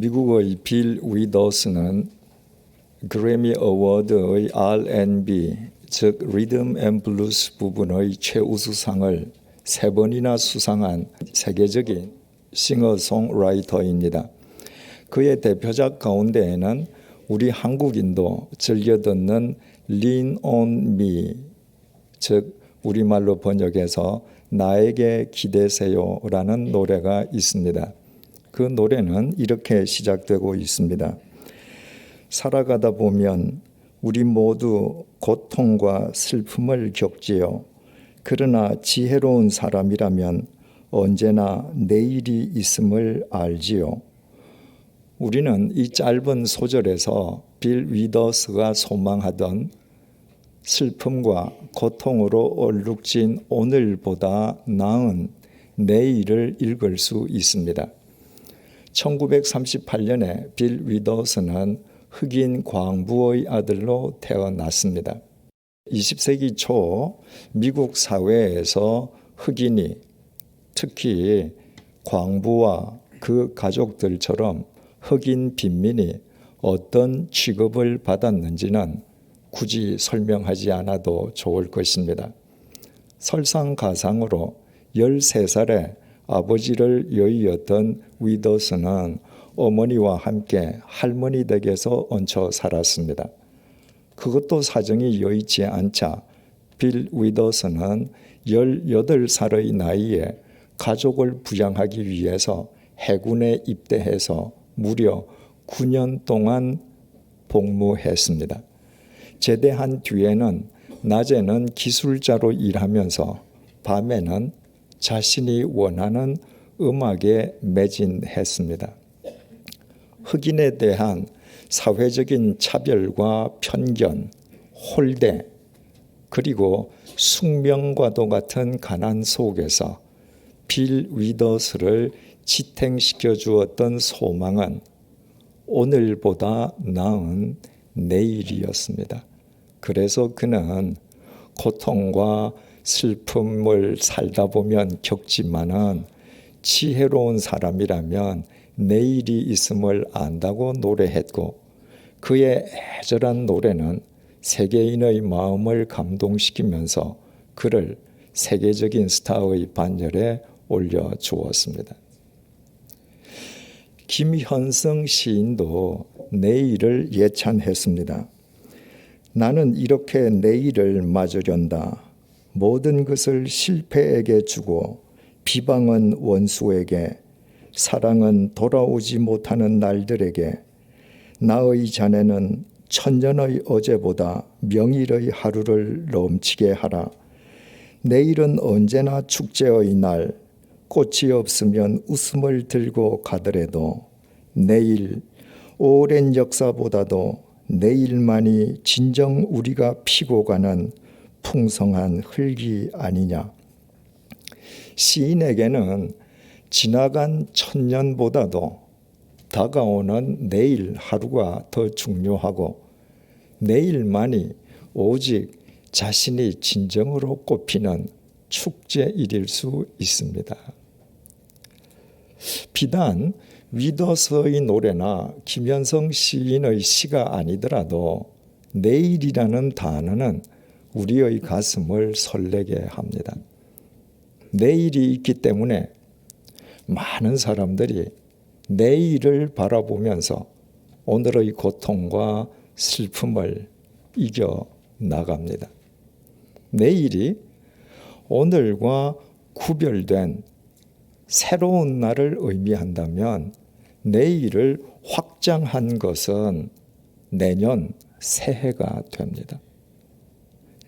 미국의 빌 위더스는 그래미 어워드의 R&B 즉 리듬 앤 블루스 부분의 최우수상을 세 번이나 수상한 세계적인 싱어송라이터입니다. 그의 대표작 가운데에는 우리 한국인도 즐겨 듣는 Lean on Me 즉 우리말로 번역해서 나에게 기대세요라는 노래가 있습니다. 그 노래는 이렇게 시작되고 있습니다. 살아가다 보면 우리 모두 고통과 슬픔을 겪지요. 그러나 지혜로운 사람이라면 언제나 내일이 있음을 알지요. 우리는 이 짧은 소절에서 빌 위더스가 소망하던 슬픔과 고통으로 얼룩진 오늘보다 나은 내일을 읽을 수 있습니다. 1938년에 빌 위더스는 흑인 광부의 아들로 태어났습니다. 20세기 초 미국 사회에서 흑인이 특히 광부와 그 가족들처럼 흑인 빈민이 어떤 취급을 받았는지는 굳이 설명하지 않아도 좋을 것입니다. 설상가상으로 13살에 아버지를 여의었던 위더스는 어머니와 함께 할머니 댁에서 얹혀 살았습니다. 그것도 사정이 여의치 않자 빌 위더스는 18살의 나이에 가족을 부양하기 위해서 해군에 입대해서 무려 9년 동안 복무했습니다. 제대한 뒤에는 낮에는 기술자로 일하면서 밤에는 자신이 원하는 음악에 매진했습니다. 흑인에 대한 사회적인 차별과 편견, 홀대, 그리고 숙명과도 같은 가난 속에서 빌 위더스를 지탱시켜 주었던 소망은 오늘보다 나은 내일이었습니다. 그래서 그는 고통과 슬픔을 살다 보면 겪지만은 지혜로운 사람이라면 내일이 있음을 안다고 노래했고 그의 애절한 노래는 세계인의 마음을 감동시키면서 그를 세계적인 스타의 반열에 올려 주었습니다. 김현성 시인도 내일을 예찬했습니다. 나는 이렇게 내일을 맞으련다. 모든 것을 실패에게 주고 비방은 원수에게 사랑은 돌아오지 못하는 날들에게 나의 자네는 천년의 어제보다 명일의 하루를 넘치게 하라. 내일은 언제나 축제의 날, 꽃이 없으면 웃음을 들고 가더라도 내일 오랜 역사보다도 내일만이 진정 우리가 피고 가는 풍성한 흙이 아니냐. 시인에게는 지나간 천년보다도 다가오는 내일 하루가 더 중요하고 내일만이 오직 자신이 진정으로 꼽히는 축제일일 수 있습니다. 비단 위더스의 노래나 김현성 시인의 시가 아니더라도 내일이라는 단어는 우리의 가슴을 설레게 합니다. 내일이 있기 때문에 많은 사람들이 내일을 바라보면서 오늘의 고통과 슬픔을 이겨 나갑니다. 내일이 오늘과 구별된 새로운 날을 의미한다면 내일을 확장한 것은 내년 새해가 됩니다.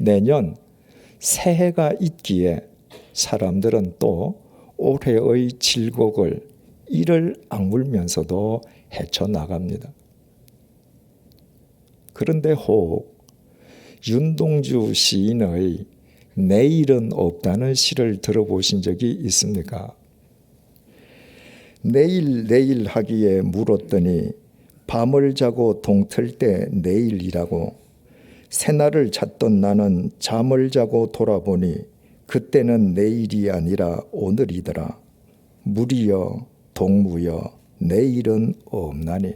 내년 새해가 있기에 사람들은 또 올해의 질곡을 이를 악물면서도 헤쳐나갑니다. 그런데 혹 윤동주 시인의 내일은 없다는 시를 들어보신 적이 있습니까? 내일 내일 하기에 물었더니 밤을 자고 동틀 때 내일이라고 새날을 찾던 나는 잠을 자고 돌아보니 그때는 내일이 아니라 오늘이더라. 물이여 동무여 내일은 없나니.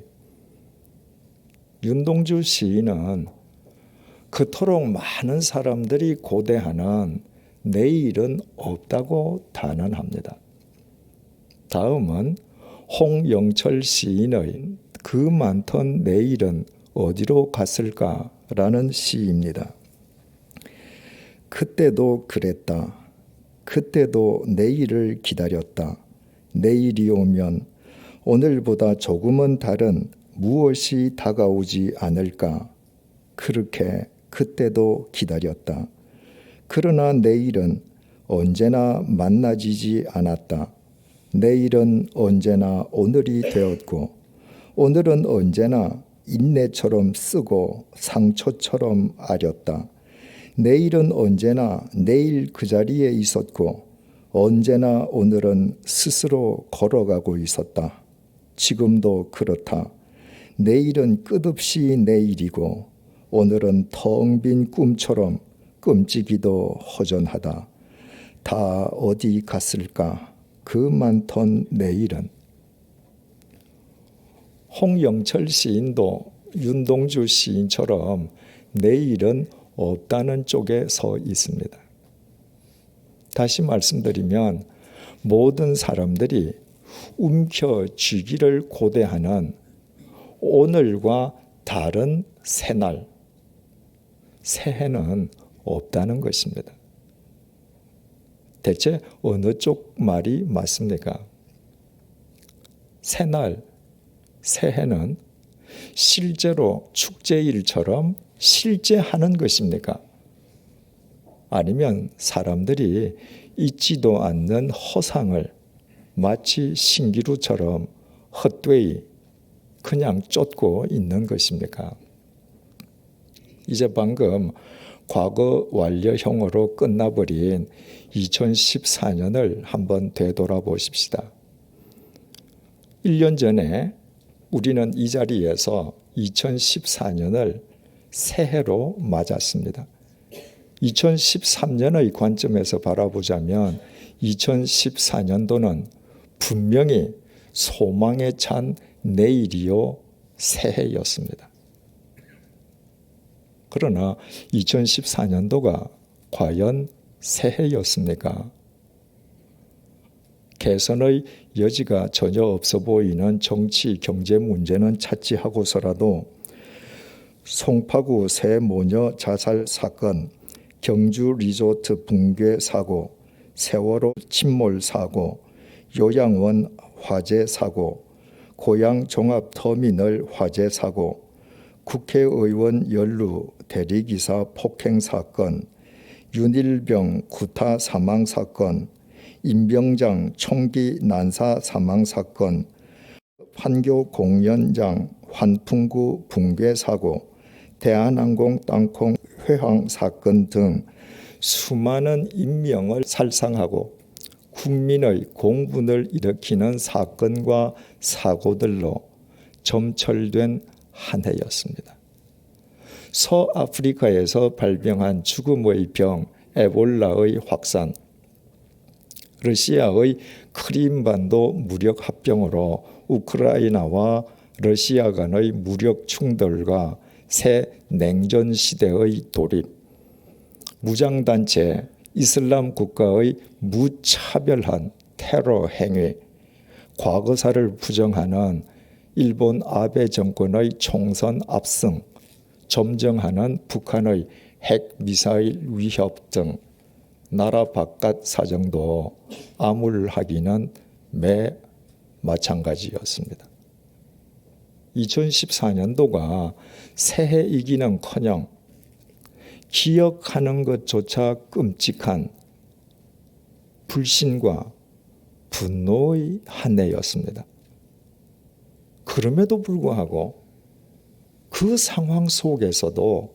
윤동주 시인은 그토록 많은 사람들이 고대하는 내일은 없다고 단언합니다. 다음은 홍영철 시인의 그 많던 내일은 어디로 갔을까 라는 시입니다. 그때도 그랬다. 그때도 내일을 기다렸다. 내일이 오면 오늘보다 조금은 다른 무엇이 다가오지 않을까. 그렇게 그때도 기다렸다. 그러나 내일은 언제나 만나지지 않았다. 내일은 언제나 오늘이 되었고, 오늘은 언제나 인내처럼 쓰고 상처처럼 아렸다. 내일은 언제나 내일 그 자리에 있었고, 언제나 오늘은 스스로 걸어가고 있었다. 지금도 그렇다. 내일은 끝없이 내일이고, 오늘은 텅 빈 꿈처럼 끔찍이도 허전하다. 다 어디 갔을까? 그 많던 내일은. 홍영철 시인도 윤동주 시인처럼 내일은 없다는 쪽에 서 있습니다. 다시 말씀드리면 모든 사람들이 움켜쥐기를 고대하는 오늘과 다른 새날, 새해는 없다는 것입니다. 대체 어느 쪽 말이 맞습니까? 새날, 새해는 실제로 축제일처럼 실제 하는 것입니까? 아니면 사람들이 잊지도 않는 허상을 마치 신기루처럼 헛되이 그냥 쫓고 있는 것입니까? 이제 방금 과거 완료형으로 끝나버린 2014년을 한번 되돌아보십시다. 1년 전에 우리는 이 자리에서 2014년을 새해로 맞았습니다. 2013년의 관점에서 바라보자면 2014년도는 분명히 소망에 찬 내일이요 새해였습니다. 그러나 2014년도가 과연 새해였습니까? 개선의 여지가 전혀 없어 보이는 정치 경제 문제는 차치하고서라도 송파구 새 모녀 자살 사건, 경주 리조트 붕괴 사고, 세월호 침몰 사고, 요양원 화재 사고, 고양 종합 터미널 화재 사고, 국회의원 연루 대리기사 폭행 사건, 윤일병 구타 사망 사건, 임병장 총기 난사 사망 사건, 판교 공연장 환풍구 붕괴 사고, 대한항공 땅콩 회항 사건 등 수많은 인명을 살상하고 국민의 공분을 일으키는 사건과 사고들로 점철된 한 해였습니다. 서아프리카에서 발병한 죽음의 병 에볼라의 확산, 러시아의 크림반도 무력 합병으로 우크라이나와 러시아 간의 무력 충돌과 새 냉전 시대의 돌입, 무장단체 이슬람 국가의 무차별한 테러 행위, 과거사를 부정하는 일본 아베 정권의 총선 압승, 점정하는 북한의 핵 미사일 위협 등 나라 바깥 사정도 암울하기는 매 마찬가지였습니다. 2014년도가 새해이기는 커녕 기억하는 것조차 끔찍한 불신과 분노의 한 해였습니다. 그럼에도 불구하고 그 상황 속에서도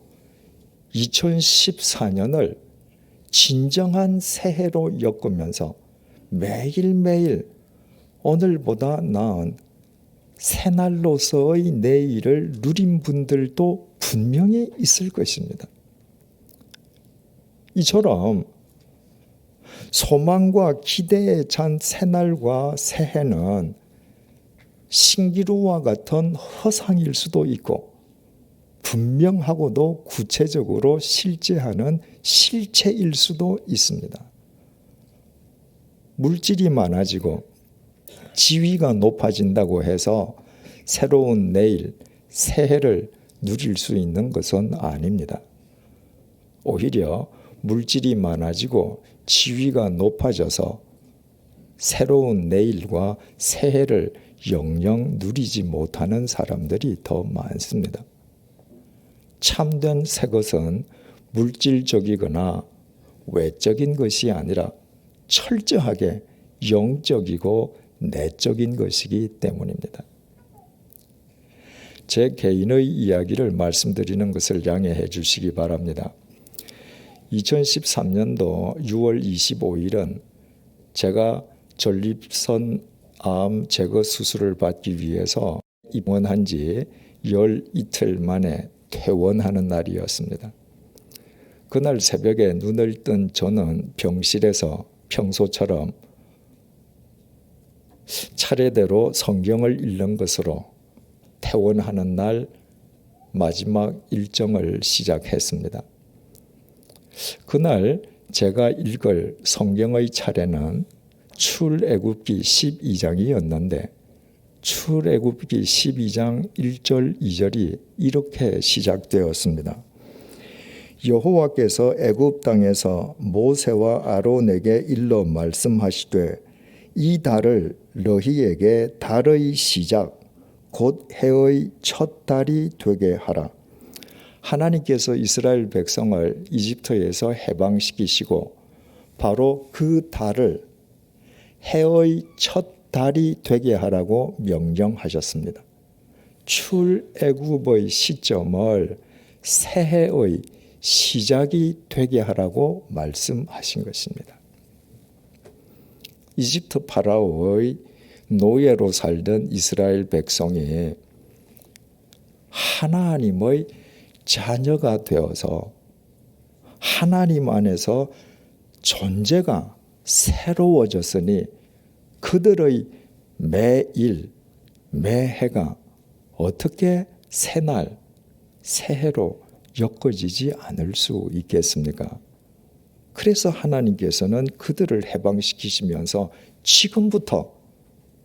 2014년을 진정한 새해로 엮으면서 매일매일 오늘보다 나은 새날로서의 내일을 누린 분들도 분명히 있을 것입니다. 이처럼 소망과 기대에 찬 새날과 새해는 신기루와 같은 허상일 수도 있고 분명하고도 구체적으로 실제하는 실체일 수도 있습니다. 물질이 많아지고 지위가 높아진다고 해서 새로운 내일, 새해를 누릴 수 있는 것은 아닙니다. 오히려 물질이 많아지고 지위가 높아져서 새로운 내일과 새해를 영영 누리지 못하는 사람들이 더 많습니다. 참된 새 것은 물질적이거나 외적인 것이 아니라 철저하게 영적이고 내적인 것이기 때문입니다. 제 개인의 이야기를 말씀드리는 것을 양해해 주시기 바랍니다. 2013년도 6월 25일은 제가 전립선 암 제거 수술을 받기 위해서 입원한 지 열 이틀 만에 퇴원하는 날이었습니다. 그날 새벽에 눈을 뜬 저는 병실에서 평소처럼 차례대로 성경을 읽는 것으로 퇴원하는 날 마지막 일정을 시작했습니다. 그날 제가 읽을 성경의 차례는 출애굽기 12장이었는데 출애굽기 12장 1절 2절이 이렇게 시작되었습니다. 여호와께서 애굽 땅에서 모세와 아론에게 일러 말씀하시되 이 달을 너희에게 달의 시작 곧 해의 첫 달이 되게 하라. 하나님께서 이스라엘 백성을 이집트에서 해방시키시고 바로 그 달을 해의 첫 달이 되게 하라고 명령하셨습니다. 출애굽의 시점을 새해의 시작이 되게 하라고 말씀하신 것입니다. 이집트 파라오의 노예로 살던 이스라엘 백성이 하나님의 자녀가 되어서 하나님 안에서 존재가 새로워졌으니 그들의 매일, 매해가 어떻게 새날, 새해로 엮어지지 않을 수 있겠습니까? 그래서 하나님께서는 그들을 해방시키시면서 지금부터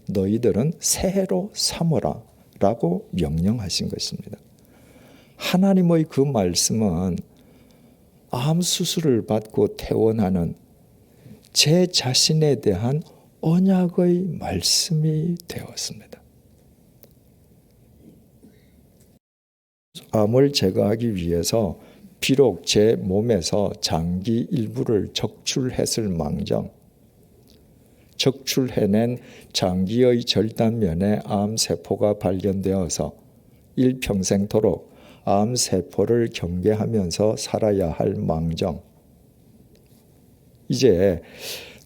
너희들은 새해로 삼어라 라고 명령하신 것입니다. 하나님의 그 말씀은 암 수술을 받고 퇴원하는 제 자신에 대한 언약의 말씀이 되었습니다. 암을 제거하기 위해서 비록 제 몸에서 장기 일부를 적출했을 망정 적출해낸 장기의 절단면에 암세포가 발견되어서 일평생토록 암세포를 경계하면서 살아야 할 망정. 이제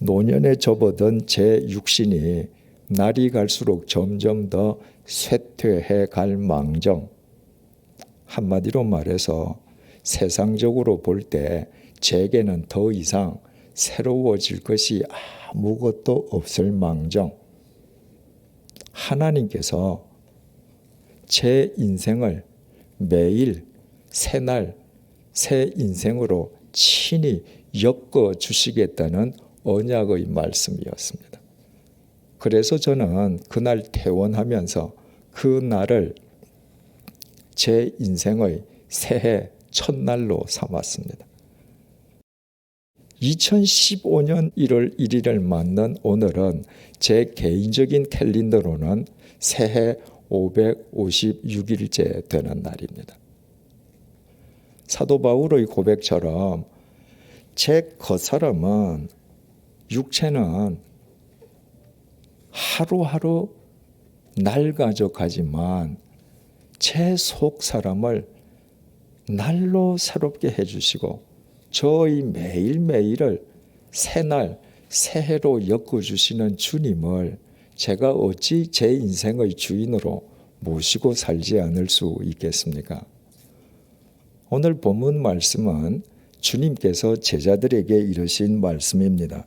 노년에 접어든 제 육신이 날이 갈수록 점점 더 쇠퇴해 갈 망정. 한마디로 말해서 세상적으로 볼 때 제게는 더 이상 새로워질 것이 아무것도 없을 망정 하나님께서 제 인생을 매일 새날 새 인생으로 친히 엮어 주시겠다는 언약의 말씀이었습니다. 그래서 저는 그날 퇴원하면서 그 날을 제 인생의 새해 첫날로 삼았습니다. 2015년 1월 1일을 맞는 오늘은 제 개인적인 캘린더로는 새해 556일째 되는 날입니다. 사도 바울의 고백처럼 제 겉사람은 육체는 하루하루 낡아져 가지만 제 속 사람을 날로 새롭게 해주시고 저희 매일매일을 새날 새해로 엮어주시는 주님을 제가 어찌 제 인생의 주인으로 모시고 살지 않을 수 있겠습니까? 오늘 본문 말씀은 주님께서 제자들에게 이르신 말씀입니다.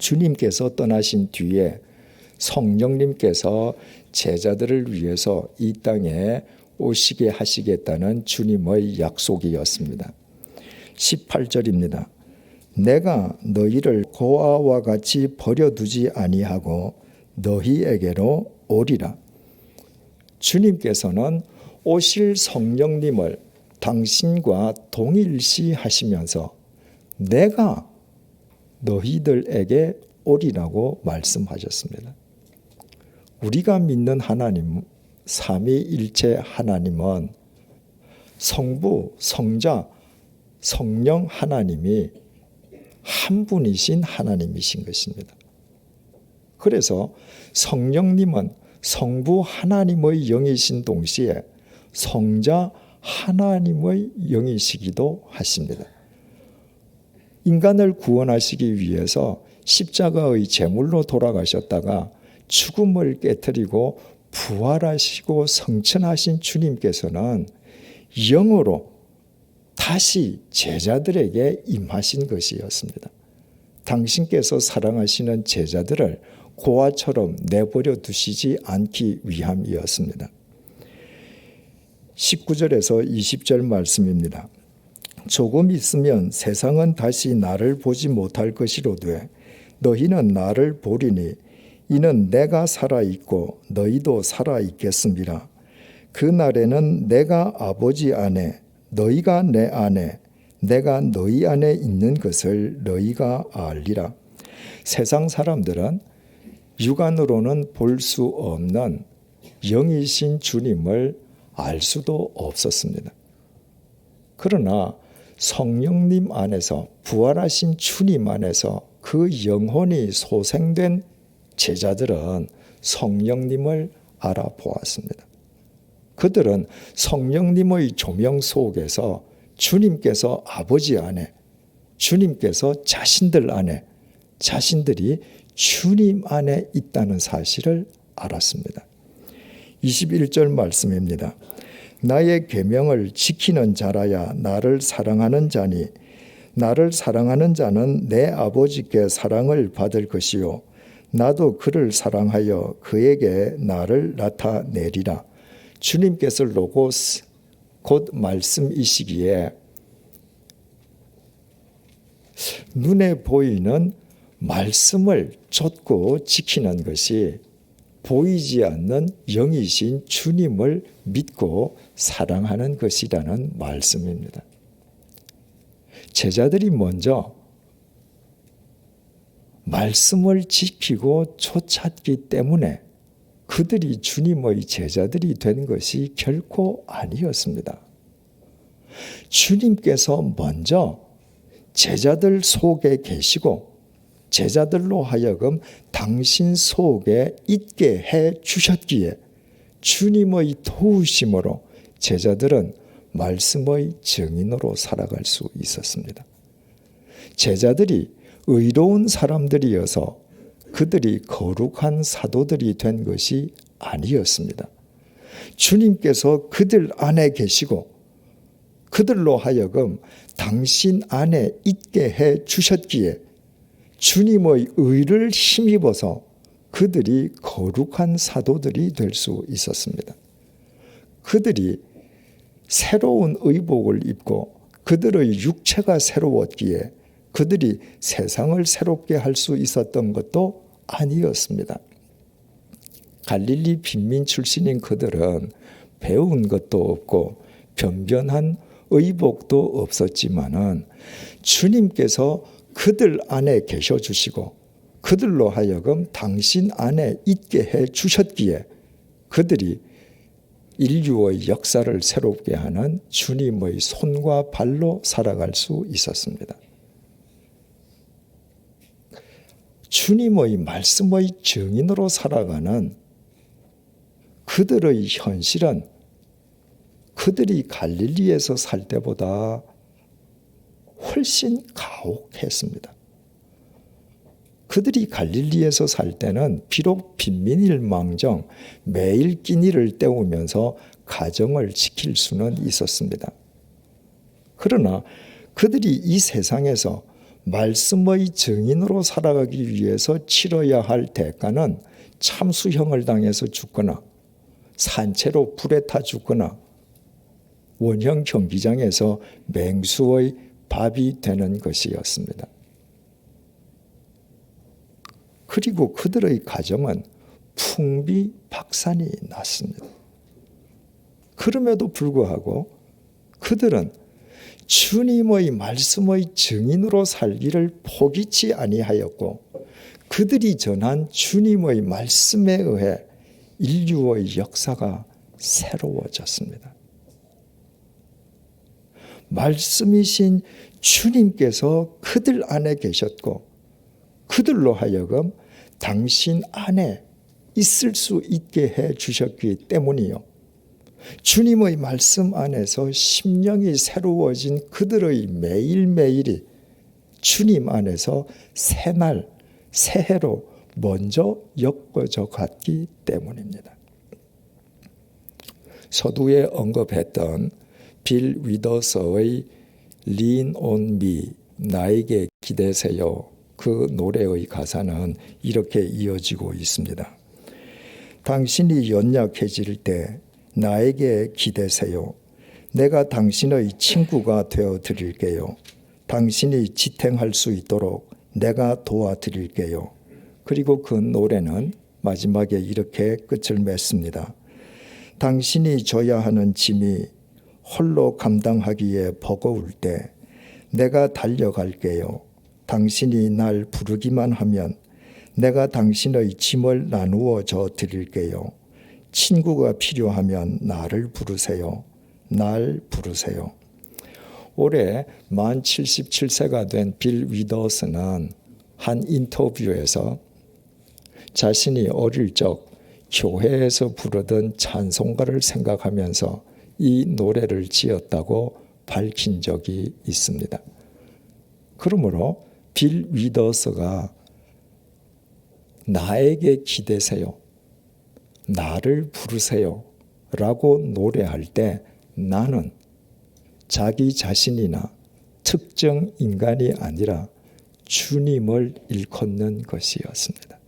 주님께서 떠나신 뒤에 성령님께서 제자들을 위해서 이 땅에 오시게 하시겠다는 주님의 약속이었습니다. 18절입니다. 내가 너희를 고아와 같이 버려두지 아니하고 너희에게로 오리라. 주님께서는 오실 성령님을 당신과 동일시 하시면서 내가 너희들에게 오리라고 말씀하셨습니다. 우리가 믿는 하나님, 삼위일체 하나님은 성부, 성자, 성령 하나님이 한 분이신 하나님이신 것입니다. 그래서 성령님은 성부 하나님의 영이신 동시에 성자 하나님의 영이시기도 하십니다. 인간을 구원하시기 위해서 십자가의 제물로 돌아가셨다가 죽음을 깨뜨리고 부활하시고 성천하신 주님께서는 영으로 다시 제자들에게 임하신 것이었습니다. 당신께서 사랑하시는 제자들을 고아처럼 내버려 두시지 않기 위함이었습니다. 19절에서 20절 말씀입니다. 조금 있으면 세상은 다시 나를 보지 못할 것이로되 너희는 나를 보리니 이는 내가 살아 있고 너희도 살아 있겠습니다. 그 날에는 내가 아버지 안에 너희가 내 안에 내가 너희 안에 있는 것을 너희가 알리라. 세상 사람들은 육안으로는 볼 수 없는 영이신 주님을 알 수도 없었습니다. 그러나 성령님 안에서 부활하신 주님 안에서 그 영혼이 소생된 제자들은 성령님을 알아보았습니다. 그들은 성령님의 조명 속에서 주님께서 아버지 안에, 주님께서 자신들 안에, 자신들이 주님 안에 있다는 사실을 알았습니다. 21절 말씀입니다. 나의 계명을 지키는 자라야 나를 사랑하는 자니 나를 사랑하는 자는 내 아버지께 사랑을 받을 것이요 나도 그를 사랑하여 그에게 나를 나타내리라. 주님께서 로고스 곧 말씀이시기에 눈에 보이는 말씀을 좇고 지키는 것이 보이지 않는 영이신 주님을 믿고 사랑하는 것이라는 말씀입니다. 제자들이 먼저 말씀을 지키고 쫓았기 때문에 그들이 주님의 제자들이 된 것이 결코 아니었습니다. 주님께서 먼저 제자들 속에 계시고 제자들로 하여금 당신 속에 있게 해 주셨기에 주님의 도우심으로 제자들은 말씀의 증인으로 살아갈 수 있었습니다. 제자들이 의로운 사람들이어서 그들이 거룩한 사도들이 된 것이 아니었습니다. 주님께서 그들 안에 계시고 그들로 하여금 당신 안에 있게 해 주셨기에 주님의 의를 힘입어서 그들이 거룩한 사도들이 될 수 있었습니다. 그들이 새로운 의복을 입고 그들의 육체가 새로웠기에 그들이 세상을 새롭게 할 수 있었던 것도 아니었습니다. 갈릴리 빈민 출신인 그들은 배운 것도 없고 변변한 의복도 없었지만은 주님께서 그들 안에 계셔 주시고 그들로 하여금 당신 안에 있게 해 주셨기에 그들이 인류의 역사를 새롭게 하는 주님의 손과 발로 살아갈 수 있었습니다. 주님의 말씀의 증인으로 살아가는 그들의 현실은 그들이 갈릴리에서 살 때보다 훨씬 가혹했습니다. 그들이 갈릴리에서 살 때는 비록 빈민일망정 매일 끼니를 때우면서 가정을 지킬 수는 있었습니다. 그러나 그들이 이 세상에서 말씀의 증인으로 살아가기 위해서 치러야 할 대가는 참수형을 당해서 죽거나 산채로 불에 타 죽거나 원형 경기장에서 맹수의 밥이 되는 것이었습니다. 그리고 그들의 가정은 풍비 박산이 났습니다. 그럼에도 불구하고 그들은 주님의 말씀의 증인으로 살기를 포기치 아니하였고 그들이 전한 주님의 말씀에 의해 인류의 역사가 새로워졌습니다. 말씀이신 주님께서 그들 안에 계셨고 그들로 하여금 당신 안에 있을 수 있게 해 주셨기 때문이요. 주님의 말씀 안에서 심령이 새로워진 그들의 매일매일이 주님 안에서 새날, 새해로 먼저 엮어져 갔기 때문입니다. 서두에 언급했던 빌 위더서의 Lean on me, 나에게 기대세요. 그 노래의 가사는 이렇게 이어지고 있습니다. 당신이 연약해질 때 나에게 기대세요. 내가 당신의 친구가 되어 드릴게요. 당신이 지탱할 수 있도록 내가 도와드릴게요. 그리고 그 노래는 마지막에 이렇게 끝을 맺습니다. 당신이 져야 하는 짐이 홀로 감당하기에 버거울 때 내가 달려갈게요. 당신이 날 부르기만 하면 내가 당신의 짐을 나누어 줘 드릴게요. 친구가 필요하면 나를 부르세요. 날 부르세요. 올해 만 77세가 된 빌 위더스는 한 인터뷰에서 자신이 어릴 적 교회에서 부르던 찬송가를 생각하면서 이 노래를 지었다고 밝힌 적이 있습니다. 그러므로 빌 위더스가 나에게 기대세요. 나를 부르세요. 라고 노래할 때 나는 자기 자신이나 특정 인간이 아니라 주님을 일컫는 것이었습니다.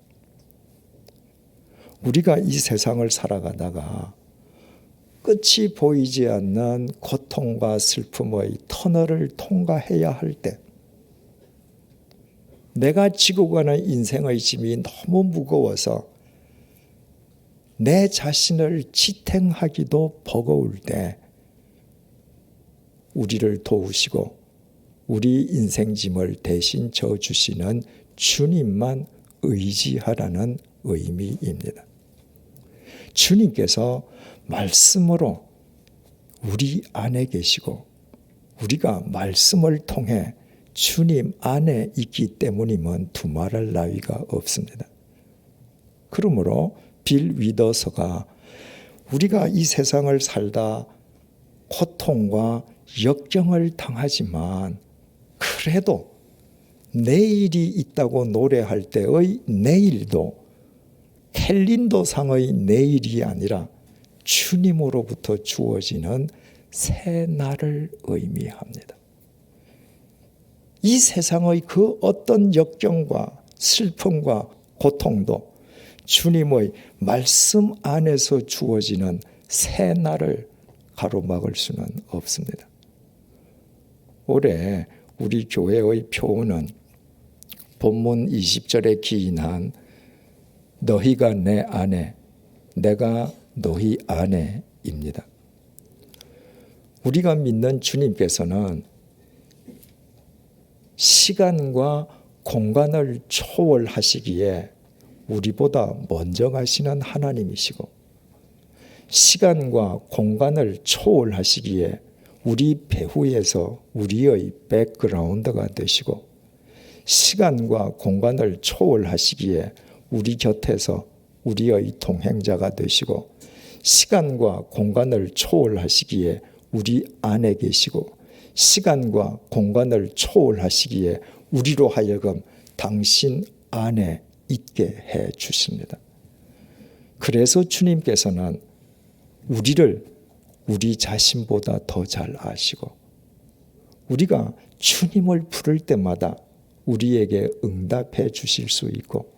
우리가 이 세상을 살아가다가 끝이 보이지 않는 고통과 슬픔의 터널을 통과해야 할 때, 내가 지고 가는 인생의 짐이 너무 무거워서 내 자신을 지탱하기도 버거울 때, 우리를 도우시고 우리 인생 짐을 대신 져 주시는 주님만 의지하라는 의미입니다. 주님께서 말씀으로 우리 안에 계시고 우리가 말씀을 통해 주님 안에 있기 때문이면 두말할 나위가 없습니다. 그러므로 빌 위더서가 우리가 이 세상을 살다 고통과 역경을 당하지만 그래도 내일이 있다고 노래할 때의 내일도 캘린더상의 내일이 아니라 주님으로부터 주어지는 새 날을 의미합니다. 이 세상의 그 어떤 역경과 슬픔과 고통도 주님의 말씀 안에서 주어지는 새 날을 가로막을 수는 없습니다. 올해 우리 교회의 표어는 본문 20절에 기인한 너희가 내 안에 내가 너희 안에입니다. 우리가 믿는 주님께서는 시간과 공간을 초월하시기에 우리보다 먼저 가시는 하나님이시고 시간과 공간을 초월하시기에 우리 배후에서 우리의 백그라운드가 되시고 시간과 공간을 초월하시기에 우리 곁에서 우리의 동행자가 되시고 시간과 공간을 초월하시기에 우리 안에 계시고 시간과 공간을 초월하시기에 우리로 하여금 당신 안에 있게 해 주십니다. 그래서 주님께서는 우리를 우리 자신보다 더 잘 아시고 우리가 주님을 부를 때마다 우리에게 응답해 주실 수 있고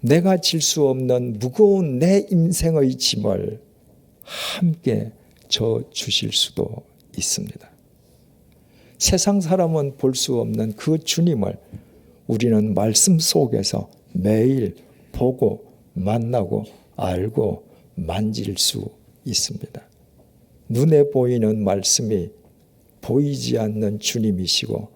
내가 질 수 없는 무거운 내 인생의 짐을 함께 져 주실 수도 있습니다. 세상 사람은 볼 수 없는 그 주님을 우리는 말씀 속에서 매일 보고 만나고 알고 만질 수 있습니다. 눈에 보이는 말씀이 보이지 않는 주님이시고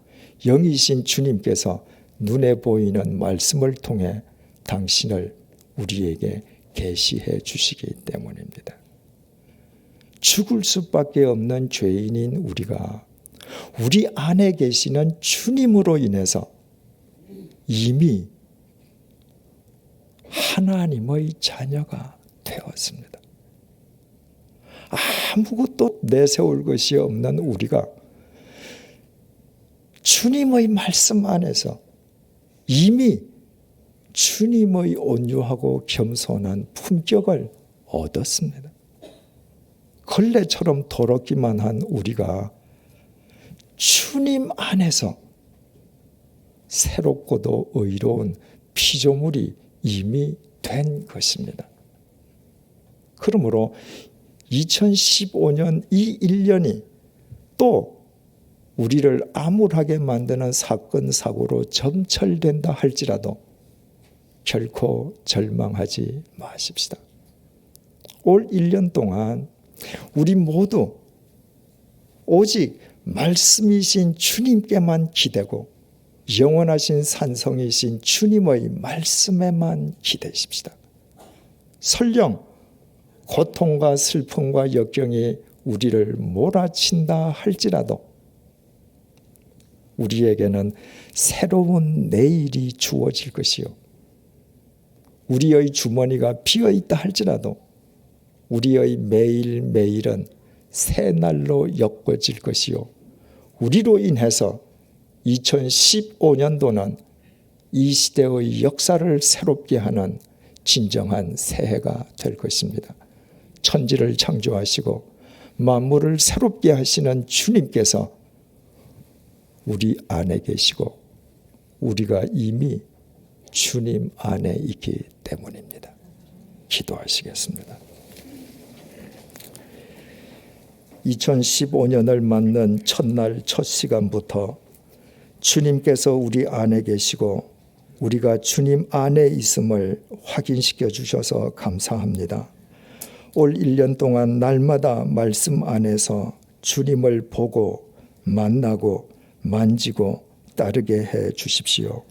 영이신 주님께서 눈에 보이는 말씀을 통해 당신을 우리에게 계시해 주시기 때문입니다. 죽을 수밖에 없는 죄인인 우리가 우리 안에 계시는 주님으로 인해서 이미 하나님의 자녀가 되었습니다. 아무것도 내세울 것이 없는 우리가 주님의 말씀 안에서 이미 주님의 온유하고 겸손한 품격을 얻었습니다. 걸레처럼 더럽기만 한 우리가 주님 안에서 새롭고도 의로운 피조물이 이미 된 것입니다. 그러므로 2015년 이 1년이 또 우리를 암울하게 만드는 사건, 사고로 점철된다 할지라도 결코 절망하지 마십시다. 올 1년 동안 우리 모두 오직 말씀이신 주님께만 기대고 영원하신 산성이신 주님의 말씀에만 기대십시다. 설령 고통과 슬픔과 역경이 우리를 몰아친다 할지라도 우리에게는 새로운 내일이 주어질 것이요. 우리의 주머니가 비어 있다 할지라도 우리의 매일매일은 새 날로 엮어질 것이요. 우리로 인해서 2015년도는 이 시대의 역사를 새롭게 하는 진정한 새해가 될 것입니다. 천지를 창조하시고 만물을 새롭게 하시는 주님께서 우리 안에 계시고 우리가 이미 주님 안에 있기 때문입니다. 기도하시겠습니다. 2015년을 맞는 첫날 첫 시간부터 주님께서 우리 안에 계시고 우리가 주님 안에 있음을 확인시켜 주셔서 감사합니다. 올 1년 동안 날마다 말씀 안에서 주님을 보고 만나고 만지고 따르게 해 주십시오.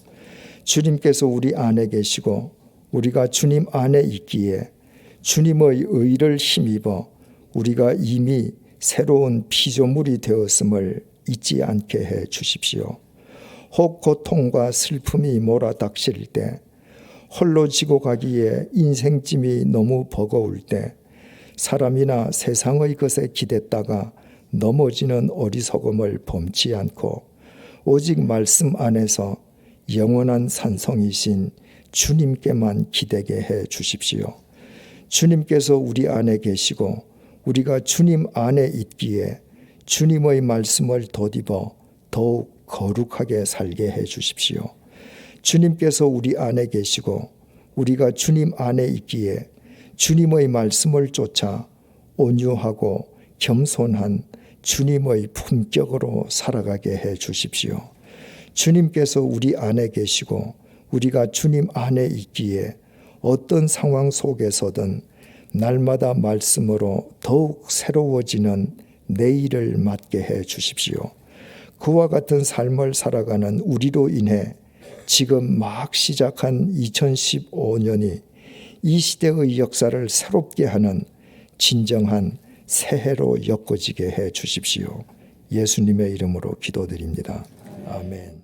주님께서 우리 안에 계시고 우리가 주님 안에 있기에 주님의 의를 힘입어 우리가 이미 새로운 피조물이 되었음을 잊지 않게 해 주십시오. 혹 고통과 슬픔이 몰아닥칠 때, 홀로 지고 가기에 인생짐이 너무 버거울 때, 사람이나 세상의 것에 기댔다가 넘어지는 어리석음을 범치 않고, 오직 말씀 안에서 영원한 산성이신 주님께만 기대게 해 주십시오. 주님께서 우리 안에 계시고, 우리가 주님 안에 있기에 주님의 말씀을 덧입어 더욱 거룩하게 살게 해 주십시오. 주님께서 우리 안에 계시고 우리가 주님 안에 있기에 주님의 말씀을 쫓아 온유하고 겸손한 주님의 품격으로 살아가게 해 주십시오. 주님께서 우리 안에 계시고 우리가 주님 안에 있기에 어떤 상황 속에서든 날마다 말씀으로 더욱 새로워지는 내일을 맞게 해 주십시오. 그와 같은 삶을 살아가는 우리로 인해 지금 막 시작한 2015년이 이 시대의 역사를 새롭게 하는 진정한 새해로 엮어지게 해 주십시오. 예수님의 이름으로 기도드립니다. 아멘.